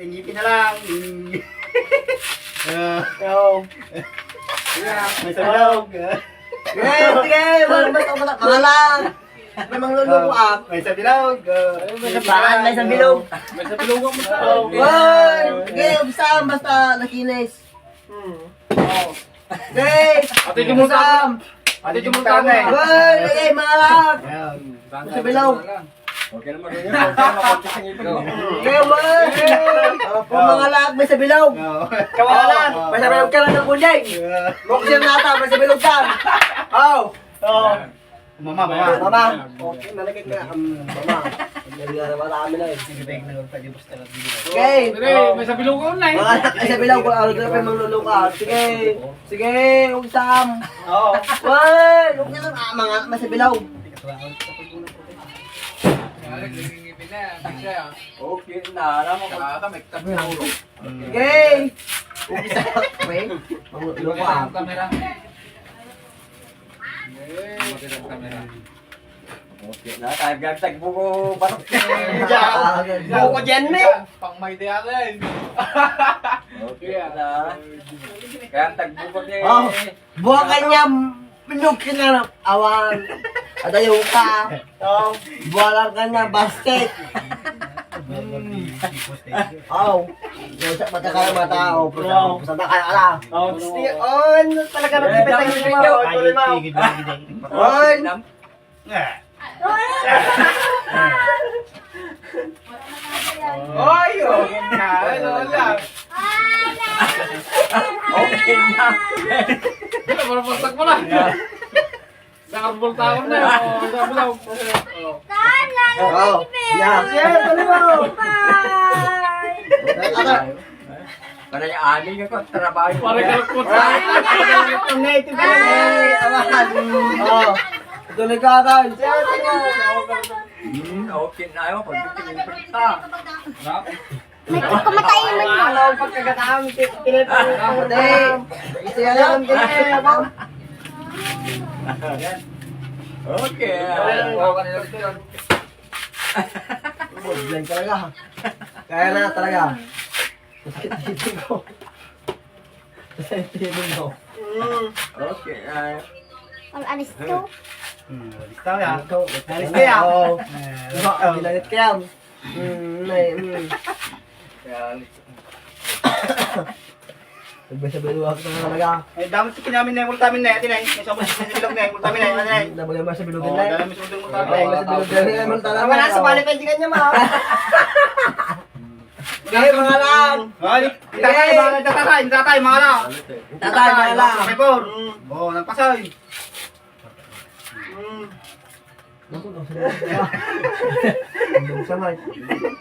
Ay, ngipin na lang. Ah, Yo. may sabaw. Sige, sige. Basta wala. Mga lang. May mga luluko ah. May sabilog. May sa paan, may sa bilog. May sabilog ang basta. Wala. Sige, umpisa basta nakinis. Hmm. Oh. Sige. Ate, jumulta. Ate, jumulta na eh. Wala, sige, mga lang. Sa bilog. Okay naman yun. Okay naman konti sa ngipin mo. Sige, wala. Opo, mga lang, may sa bilog. Kawalan. May sa bilog ka lang ng kunyay. Boxer nata, may sa bilog ka. Oh. Oh. Mama, mama. Mama. Okay, nalagay ka. Um, mama. Hindi na naman kami na eh. Sige, na mo sa Okay. Dire, may sabilog ko na eh. Mga anak ay sa bilaw kung ano pa mang luluka. Sige. Sige, ugsam. Oo. Wala, huwag niya lang ah, mga mas sa bilaw. Okay na, alam mo kung may tatlo. Sige. Ugsam. Wait. Mang luluka. Kamera. Okay na, tayo gagtag buko barok. Buko dyan me. Pang may diyan. Okay na. Kaya tagbuko din. Oh, buha kanya pinug na awan. At ayaw ka. Oh, buha lang kanya basket. Oh, yung sa mata ka mata. Oh, pusa. Pusa na kaya ala. Oh, oh, ano talaga nagpipit ang video. Tuloy mo. On. Oy, okay na. Ano lang. Okay na. Parang pastak mo lang. Nakarbol taon na. Oh, sa bulaw. Oh. Oh, yeah. Yeah, tuloy mo. Ata. Para yung aling ako, trabaho. Para kalapot sa Ang native. Awan. Tuloy ka kan. Hmm, okay na yun. Pag tingin pa kita. Kumatay naman yun. Ano pagkakataon tinatawag ko. Ito yan ang ginagawa. Okay. Blank talaga. Kaya na talaga. Tititin ko. Tititin ko. Okay. ay. Ang alis to. Ikaw yan. Ikaw, Alis ka yan. Oo. Diba, Gilanit ka yan. Hmm, may, hmm. Kaya, Nagbasa-basa luwag na talaga. Eh, dapat sa kinamin na yung multamin na yan. May sabon sa bilog na yung multamin na na yan? Nabagay ba sa Oo, na dala yun? mo sa Oo, multamin na yan. sa bilugin na yun. talaga. Wala sa balik hindi kanya ma. Okay, mga lang. Ay, itatay, mga itatay, itatay, mga lang. Tatay, mga lang. Sa Pepor. Oo, nagpasay. Naku, naku, naku. Ang samay.